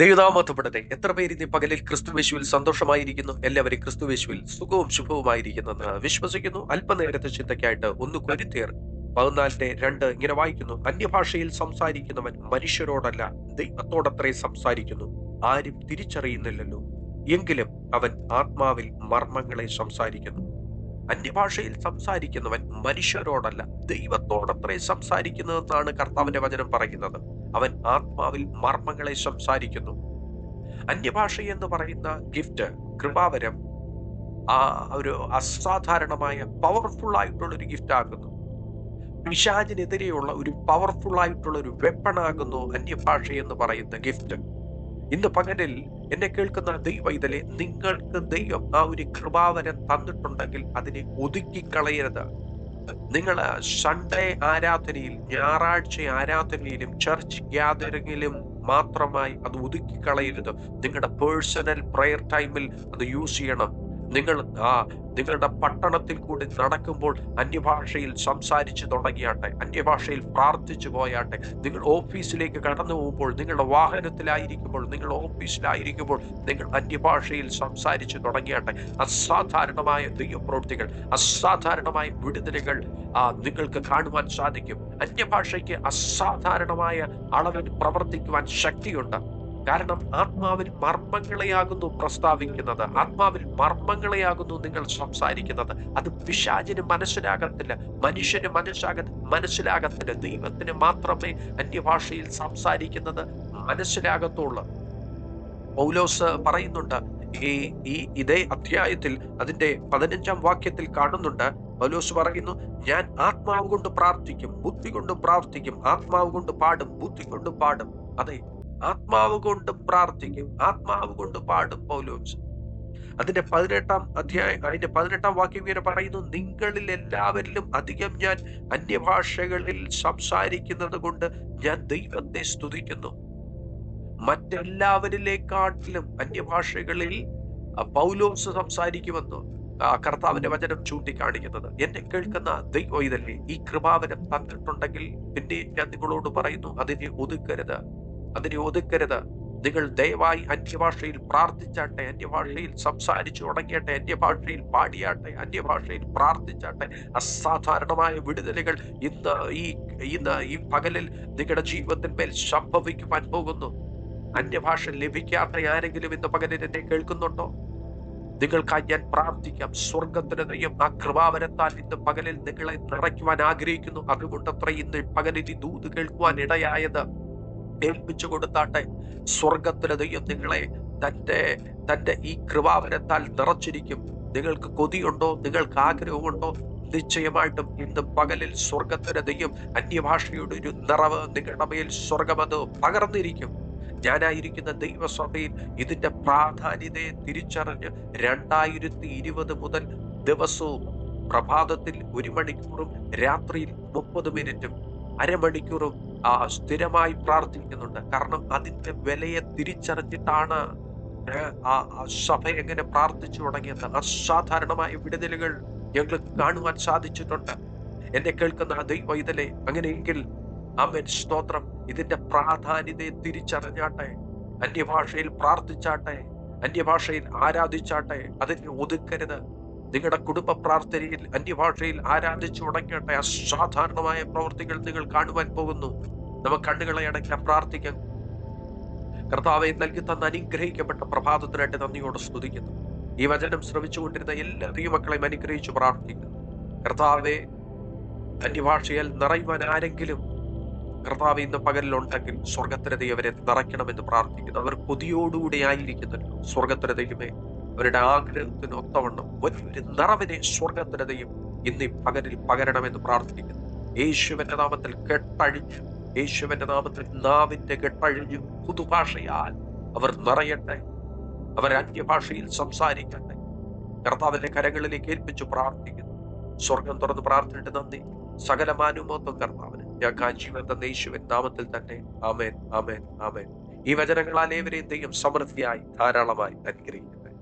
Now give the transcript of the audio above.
ദൈവനാമത്തപ്പെടട്ടെ എത്ര പേര് ഇന്ന് ഈ പകലിൽ ക്രിസ്തുവേശുവിൽ സന്തോഷമായിരിക്കുന്നു? എല്ലാവരും ക്രിസ്തുവേശുവിൽ സുഖവും ശുഭവുമായിരിക്കുന്നെന്ന് വിശ്വസിക്കുന്നു. അല്പനേരത്തെ ചിന്തയ്ക്കായിട്ട് ഒന്ന് കൊരുത്തേർ പതിനാലിന്റെ രണ്ട് ഇങ്ങനെ വായിക്കുന്നു. അന്യഭാഷയിൽ സംസാരിക്കുന്നവൻ മനുഷ്യരോടല്ല ദൈവത്തോടത്രേ സംസാരിക്കുന്നു. ആരും തിരിച്ചറിയുന്നില്ലല്ലോ. എങ്കിലും അവൻ ആത്മാവിൽ മർമ്മങ്ങളെ സംസാരിക്കുന്നു. അന്യഭാഷയിൽ സംസാരിക്കുന്നവൻ മനുഷ്യരോടല്ല ദൈവത്തോടത്രേ സംസാരിക്കുന്നതെന്നാണ് കർത്താവിന്റെ വചനം പറയുന്നത്. അവൻ ആത്മാവിൽ മർമ്മങ്ങളെ സംസാരിക്കുന്നു. അന്യഭാഷ എന്ന് പറയുന്ന ഗിഫ്റ്റ് കൃപാവരം ആ ഒരു അസാധാരണമായ പവർഫുൾ ആയിട്ടുള്ള ഒരു ഗിഫ്റ്റ് ആകുന്നു പിശാചിനെതിരെയുള്ള ഒരു പവർഫുൾ ആയിട്ടുള്ള ഒരു വെപ്പണാകുന്നു അന്യഭാഷ എന്ന് പറയുന്ന ഗിഫ്റ്റ്. ഇന്ന് പകലിൽ എന്നെ കേൾക്കുന്ന ദൈവ ഇതലെ നിങ്ങൾക്ക് ദൈവം ആ ഒരു കൃപാവരം തന്നിട്ടുണ്ടെങ്കിൽ അതിനെ ഒതുക്കിക്കളയരുത്. നിങ്ങൾ സൺഡേ ആരാധനയിൽ ഞായറാഴ്ച ആരാധനയിലും ചർച്ച് ഗ്യാതറിങ്ങിലും മാത്രമായി അത് ഒതുക്കിക്കളയരുത്. നിങ്ങളുടെ പേഴ്സണൽ പ്രയർ ടൈമിൽ അത് യൂസ് ചെയ്യണം. നിങ്ങൾ ആ നിങ്ങളുടെ പട്ടണത്തിൽ കൂടി നടക്കുമ്പോൾ അന്യഭാഷയിൽ സംസാരിച്ചു തുടങ്ങിയാട്ടെ അന്യഭാഷയിൽ പ്രാർത്ഥിച്ചു പോയാട്ടെ നിങ്ങൾ ഓഫീസിലേക്ക് കടന്നു പോകുമ്പോൾ നിങ്ങളുടെ വാഹനത്തിലായിരിക്കുമ്പോൾ നിങ്ങൾ ഓഫീസിലായിരിക്കുമ്പോൾ നിങ്ങൾ അന്യഭാഷയിൽ സംസാരിച്ചു തുടങ്ങിയാട്ടെ. അസാധാരണമായ ദൈവപ്രവൃത്തികൾ അസാധാരണമായ വിടുതലുകൾ നിങ്ങൾക്ക് കാണുവാൻ സാധിക്കും. അന്യഭാഷയ്ക്ക് അസാധാരണമായ അളവിൽ പ്രവർത്തിക്കുവാൻ ശക്തിയുണ്ട്. കാരണം ആത്മാവിൽ മർമ്മങ്ങളെയാകുന്നു പ്രസ്താവിക്കുന്നത്. ആത്മാവിൽ മർമ്മങ്ങളെയാകുന്നു നിങ്ങൾ സംസാരിക്കുന്നത്. അത് പിശാചിന് മനസ്സിലാകത്തില്ല. മനുഷ്യന് മനസ്സാക മനസ്സിലാകത്തില്ല. ദൈവത്തിന് മാത്രമേ അന്യഭാഷയിൽ സംസാരിക്കുന്നത് മനസ്സിലാകത്തുള്ളൂ. പൗലോസ് പറയുന്നുണ്ട് ഈ ഈ ഇതേ അധ്യായത്തിൽ അതിന്റെ പതിനഞ്ചാം വാക്യത്തിൽ കാണുന്നുണ്ട്. പൗലോസ് പറയുന്നു ഞാൻ ആത്മാവ് കൊണ്ട് പ്രാർത്ഥിക്കും ബുദ്ധി കൊണ്ട് പ്രാർത്ഥിക്കും ആത്മാവ് കൊണ്ട് പാടും ബുദ്ധി കൊണ്ട് പാടും. അതെ ആത്മാവ് കൊണ്ട് പ്രാർത്ഥിക്കും ആത്മാവ് കൊണ്ട് പാടും പൗലോസ്. അതിന്റെ പതിനെട്ടാം അധ്യായം അതിന്റെ പതിനെട്ടാം വാക്യം ഇങ്ങനെ പറയുന്നു നിങ്ങളിൽ എല്ലാവരിലും അധികം ഞാൻ അന്യഭാഷകളിൽ സംസാരിക്കുന്നത് കൊണ്ട് ഞാൻ ദൈവത്തെ സ്തുതിക്കുന്നു. മറ്റെല്ലാവരിലേക്കാട്ടിലും അന്യഭാഷകളിൽ പൗലോസ് സംസാരിക്കുമെന്ന് കർത്താവിന്റെ വചനം ചൂണ്ടിക്കാണിക്കുന്നത്. എന്നെ കേൾക്കുന്ന ദൈവം ഇതല്ലേ ഈ കൃപാവനം തന്നിട്ടുണ്ടെങ്കിൽ പിന്നെ ഞാൻ നിങ്ങളോട് പറയുന്നു അതിനെ ഒതുക്കരുത്. അതിനെ ഒതുക്കരുത്. നിങ്ങൾ ദയവായി അന്യഭാഷയിൽ പ്രാർത്ഥിച്ചാട്ടെ അന്യഭാഷയിൽ സംസാരിച്ചു തുടങ്ങിയട്ടെ അന്യഭാഷയിൽ പാടിയാട്ടെ അന്യഭാഷയിൽ പ്രാർത്ഥിച്ചാട്ടെ. അസാധാരണമായ വിടുതലുകൾ ഇന്ന് ഈ ഇന്ന് ഈ പകലിൽ നിങ്ങളുടെ ജീവിതത്തിന്മേൽ സംഭവിക്കുവാൻ പോകുന്നു. അന്യഭാഷ ലഭിക്കാത്ത ആരെങ്കിലും ഇന്ന് പകലിൽ എന്നെ കേൾക്കുന്നുണ്ടോ? നിങ്ങൾക്കായി ഞാൻ പ്രാർത്ഥിക്കാം. സ്വർഗത്തിന് ദൈവം ആ കൃപാവരത്താൽ ഇന്ന് പകലിൽ നിങ്ങളെ നിറയ്ക്കുവാൻ ആഗ്രഹിക്കുന്നു. അതുകൊണ്ടത്ര ഇന്ന് പകലിൽ ദൂത് കേൾക്കുവാൻ ഇടയായത്. ഏൽപ്പിച്ചു കൊടുത്താട്ടെ. സ്വർഗത്തിലെ ദൈവം നിങ്ങളെ തന്റെ തന്റെ ഈ കൃപാവരത്താൽ നിറച്ചിരിക്കും. നിങ്ങൾക്ക് കൊതിയുണ്ടോ? നിങ്ങൾക്ക് ആഗ്രഹമുണ്ടോ? നിശ്ചയമായിട്ടും ഇന്ന് പകലിൽ സ്വർഗത്തിന് ദൈവം അന്യഭാഷയുടെ ഒരു നിറവ് നിങ്ങളുടെ മേൽ സ്വർഗമത് പകർന്നിരിക്കും. ഞാനായിരിക്കുന്ന ദൈവസഭയിൽ ഇതിന്റെ പ്രാധാന്യതയെ തിരിച്ചറിഞ്ഞ് രണ്ടായിരത്തി ഇരുപത് മുതൽ ദിവസവും പ്രഭാതത്തിൽ ഒരു മണിക്കൂറും രാത്രിയിൽ മുപ്പത് മിനിറ്റും അരമണിക്കൂറും സ്ഥിരമായി പ്രാർത്ഥിക്കുന്നുണ്ട്. കാരണം അതിന്റെ വിലയെ തിരിച്ചറിഞ്ഞിട്ടാണ് സഭ എങ്ങനെ പ്രാർത്ഥിച്ചു തുടങ്ങിയത്. അസാധാരണമായ വിടുതലുകൾ ഞങ്ങൾക്ക് കാണുവാൻ സാധിച്ചിട്ടുണ്ട്. എന്നെ കേൾക്കുന്ന ദൈവ ഇതിലെ അങ്ങനെയെങ്കിൽ അമ്മൻ സ്തോത്രം. ഇതിന്റെ പ്രാധാന്യതയെ തിരിച്ചറിഞ്ഞാട്ടെ അന്യഭാഷയിൽ പ്രാർത്ഥിച്ചാട്ടെ അന്യഭാഷയിൽ ആരാധിച്ചാട്ടെ അതിനെ ഒതുക്കരുത്. നിങ്ങളുടെ കുടുംബ പ്രാർത്ഥനയിൽ അന്യഭാഷയിൽ ആരാധിച്ചു ഉടങ്ങേണ്ട അസാധാരണമായ പ്രവൃത്തികൾ നിങ്ങൾ കാണുവാൻ പോകുന്നു. നമുക്ക് കണ്ണുകളെ അടയ്ക്കാൻ പ്രാർത്ഥിക്കാം. കർത്താവെ നൽകി തന്ന അനുഗ്രഹിക്കപ്പെട്ട പ്രഭാതത്തിനായിട്ട് നന്ദിയോട് സ്തുതിക്കുന്നു. ഈ വചനം ശ്രമിച്ചുകൊണ്ടിരുന്ന എല്ലാ ദൈവമക്കളെയും അനുഗ്രഹിച്ചു പ്രാർത്ഥിക്കുന്നു. കർത്താവെ അന്യഭാഷയാൽ നിറയുവാൻ ആരെങ്കിലും കർത്താവ് ഇന്ന് പകലിലുണ്ടെങ്കിൽ സ്വർഗത്തിലെ ദൈവരെ നിറയ്ക്കണമെന്ന് പ്രാർത്ഥിക്കുന്നു. അവർ കൊതിയോടുകൂടി ആയിരിക്കുന്നല്ലോ സ്വർഗത്തിലെ ദൈവമേ അവരുടെ ആഗ്രഹത്തിന് ഒത്തവണ്ണം ഒരു നിറവിനെ സ്വർഗത്തിലെ ദൈവം ഇന്ന് ഈ പകരണമെന്ന് പ്രാർത്ഥിക്കുന്നു. യേശുവിന്റെ നാമത്തിൽ കെട്ടഴിഞ്ഞു യേശുവിന്റെ നാമത്തിൽ നാവിന്റെ കെട്ടഴിഞ്ഞു. പുതുഭാഷയാൽ അവർ നിറയട്ടെ. അവർ അന്യഭാഷയിൽ സംസാരിക്കട്ടെ. കർത്താവിന്റെ കരങ്ങളിലേക്ക് ഏൽപ്പിച്ചു പ്രാർത്ഥിക്കുന്നു. സ്വർഗം തുറന്ന് പ്രാർത്ഥിച്ചിട്ട് നന്ദി. സകലമാനുമോത്വം കർത്താവിന്. ഞാൻ തന്ന യേശുവിൻ നാമത്തിൽ തന്നെ ആമേൻ ആമേൻ ആമേൻ. ഈ വചനങ്ങളാൽ ഏവരെയും ദൈവം സമൃദ്ധിയായി ധാരാളമായി അനുഗ്രഹിക്കും.